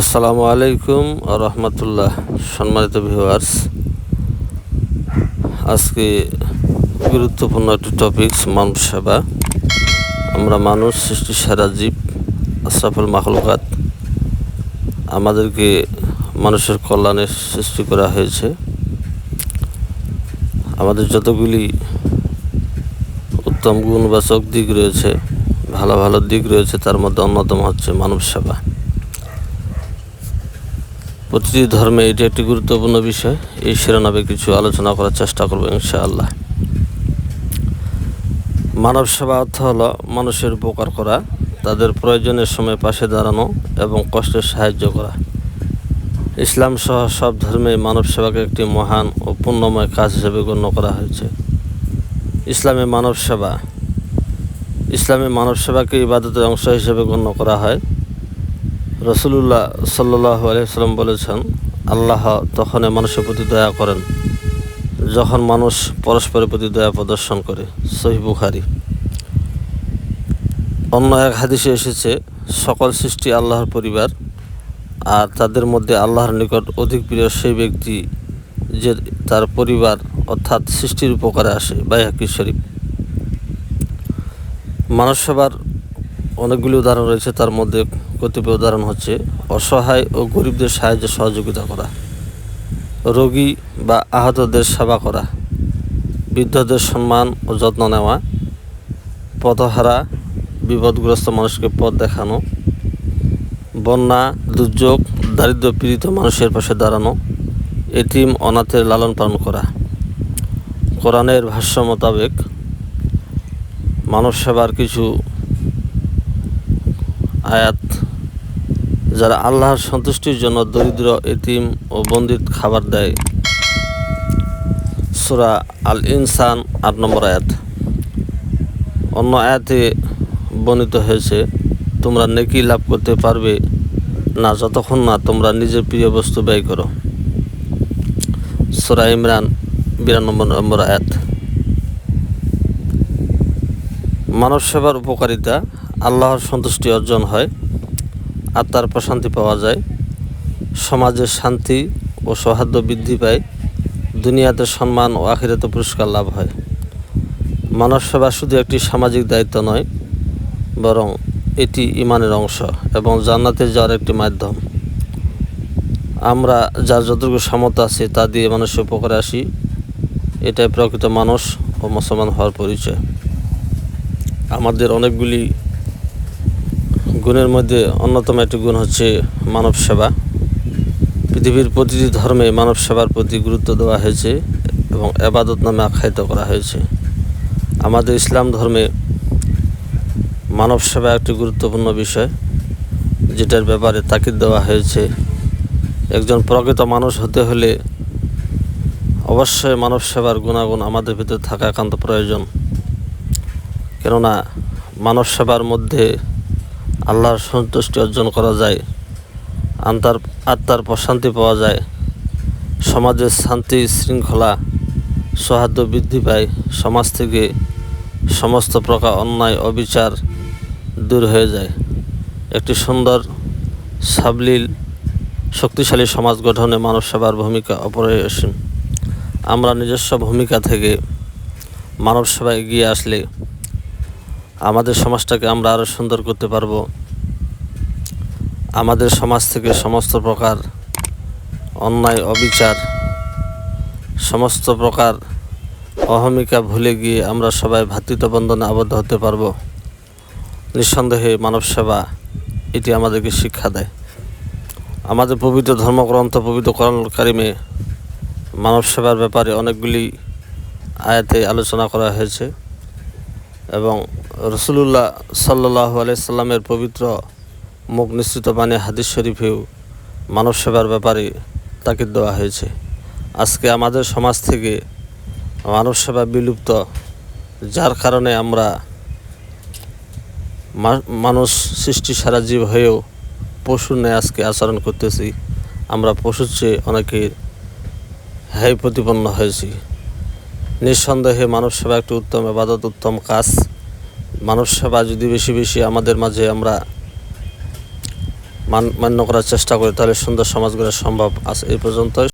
আসসালামু আলাইকুম রহমতুল্লাহ। সম্মানিত ভিউয়ার্স আজকে গুরুত্বপূর্ণ একটি টপিকস মানব সেবা। আমরা মানুষ, সৃষ্টি সেরা জীব, আশরাফুল মাখলুকাত। আমাদেরকে মানুষের কল্যাণে সৃষ্টি করা হয়েছে। আমাদের যতগুলি উত্তম গুণবাচক দিক রয়েছে, ভালো ভালো দিক রয়েছে, তার মধ্যে অন্যতম হচ্ছে মানব সেবা। প্রতিটি ধর্মে এটি একটি গুরুত্বপূর্ণ বিষয়। এই শিরোনামে কিছু আলোচনা করার চেষ্টা করব ইনশাআল্লাহ। মানব সেবা অর্থ হলো মানুষের উপকার করা, তাদের প্রয়োজনের সময় পাশে দাঁড়ানো এবং কষ্টে সাহায্য করা। ইসলাম সহ সব ধর্মে মানব সেবাকে একটি মহান ও পুণ্যময় কাজ হিসেবে গণ্য করা হয়েছে। ইসলামে মানব সেবা। ইসলামে মানব সেবাকে ইবাদতের অংশ হিসেবে গণ্য করা হয়। রসুলুল্লাহ সাল্লাহ আলহিসাল্লাম বলেছেন, আল্লাহ তখনই মানুষের প্রতি দয়া করেন, যখন মানুষ পরস্পরের প্রতি দয়া প্রদর্শন করে। সহি বুখারি। অন্য এক হাদিসে এসেছে, সকল সৃষ্টি আল্লাহর পরিবার, আর তাদের মধ্যে আল্লাহর নিকট অধিক প্রিয় সেই ব্যক্তি যে তার পরিবার অর্থাৎ সৃষ্টির উপকারে আসে, বাইহাকি শরীফ। মানব সেবার অনেকগুলি উদাহরণ রয়েছে, তার মধ্যে কতিপয় উদাহরণ হচ্ছে অসহায় ও গরিবদের সাহায্যে সহযোগিতা করা, রোগী বা আহতদের সেবা করা, বৃদ্ধদের সম্মান ও যত্ন নেওয়া, পথহারা, বিপদগ্রস্ত মানুষকে পথ দেখানো, বন্যা, দুর্যোগ, দারিদ্র পীড়িত মানুষের পাশে দাঁড়ানো এটিম অনাথের লালন পালন করা। কোরআনের ভাষ্য মোতাবেক মানব সেবার কিছু আয়াত যারা আল্লাহর সন্তুষ্টির জন্য দরিদ্র, এতিম ও বন্দিত খাবার দেয়। সুরা আল ইনসান আট নম্বর আয়াত। অন্য আয়াতে বর্ণিত হয়েছে, তোমরা নেকি লাভ করতে পারবে না যতক্ষণ না তোমরা নিজের প্রিয় বস্তু ব্যয় করো। সুরা ইমরান, বিরানব্বই নম্বর আয়াত। মানব সেবার উপকারিতা, আল্লাহর সন্তুষ্টি অর্জন হয়। আত্মার প্রশান্তি পাওয়া যায়। সমাজের শান্তি ও সৌহার্দ্য বৃদ্ধি পায়। দুনিয়াতে সম্মান ও আখিরাতে পুরস্কার লাভ হয়। মানব সেবা শুধু একটি সামাজিক দায়িত্ব নয়, বরং এটি ইমানের অংশ এবং জান্নাতে যাওয়ার একটি মাধ্যম। আমরা যার যতটুকু সামর্থ্য আছে তা দিয়ে মানুষের উপকারে আসি। এটাই প্রকৃত মানুষ ও মুসলমান হওয়ার পরিচয়। আমাদের অনেকগুলি গুণের মধ্যে অন্যতম একটি গুণ হচ্ছে মানব সেবা। পৃথিবীর প্রতিটি ধর্মে মানব সেবার প্রতি গুরুত্ব দেওয়া হয়েছে এবং এবাদত নামে আখ্যায়িত করা হয়েছে। আমাদের ইসলাম ধর্মে মানব সেবা একটি গুরুত্বপূর্ণ বিষয়, যেটার ব্যাপারে তাকিদ দেওয়া হয়েছে। একজন প্রকৃত মানুষ হতে হলে অবশ্যই মানব সেবার গুণাগুণ আমাদের ভিতরে থাকা একান্ত প্রয়োজন। কেননা মানব সেবার মধ্যে আল্লাহর সন্তুষ্টি অর্জন করা যায়, আন্তার আত্মার প্রশান্তি পাওয়া যায়, সমাজের শান্তি শৃঙ্খলা, সৌহার্দ্য বৃদ্ধি পায়, সমাজ থেকে সমস্ত প্রকার অন্যায়, অবিচার দূর হয়ে যায়। একটি সুন্দর, সাবলীল, শক্তিশালী সমাজ গঠনে মানব সেবার ভূমিকা অপরিসীম। আমরা নিজস্ব ভূমিকা থেকে মানব সেবা এগিয়ে আসলে আমাদের সমাজটাকে আমরা আরও সুন্দর করতে পারব। আমাদের সমাজ থেকে সমস্ত প্রকার অন্যায়, অবিচার, সমস্ত প্রকার অহমিকা ভুলে গিয়ে আমরা সবাই ভ্রাতৃত্ব বন্ধনে আবদ্ধ হতে পারব। নিঃসন্দেহে মানব সেবা এটি আমাদেরকে শিক্ষা দেয়। আমাদের পবিত্র ধর্মগ্রন্থ, পবিত্র করণ কারিমে মানব সেবার ব্যাপারে অনেকগুলি আয়াতে আলোচনা করা হয়েছে। এবং রসুলুল্লাহ সাল্লাহ আলাইসাল্লামের পবিত্র মুখ নিশ্চিত বাণী হাদিস শরীফেও মানব সেবার ব্যাপারে তাকিদ দেওয়া হয়েছে। আজকে আমাদের সমাজ থেকে মানব সেবা বিলুপ্ত, যার কারণে আমরা মানুষ সৃষ্টি সারা জীব হয়েও পশুর ন্যায় আজকে আচরণ করতেছি। আমরা পশুর চেয়ে অনেকে হ্যায় প্রতিপন্ন হয়েছি। নিঃসন্দেহে মানব সেবা একটি উত্তম এবাদত উত্তম কাজ। মানব সেবা যদি বেশি বেশি আমাদের মাঝে আমরা মান, মান্য করার চেষ্টা করি, তাহলে সুন্দর সমাজ গড়া সম্ভব আছে। এই পর্যন্তই।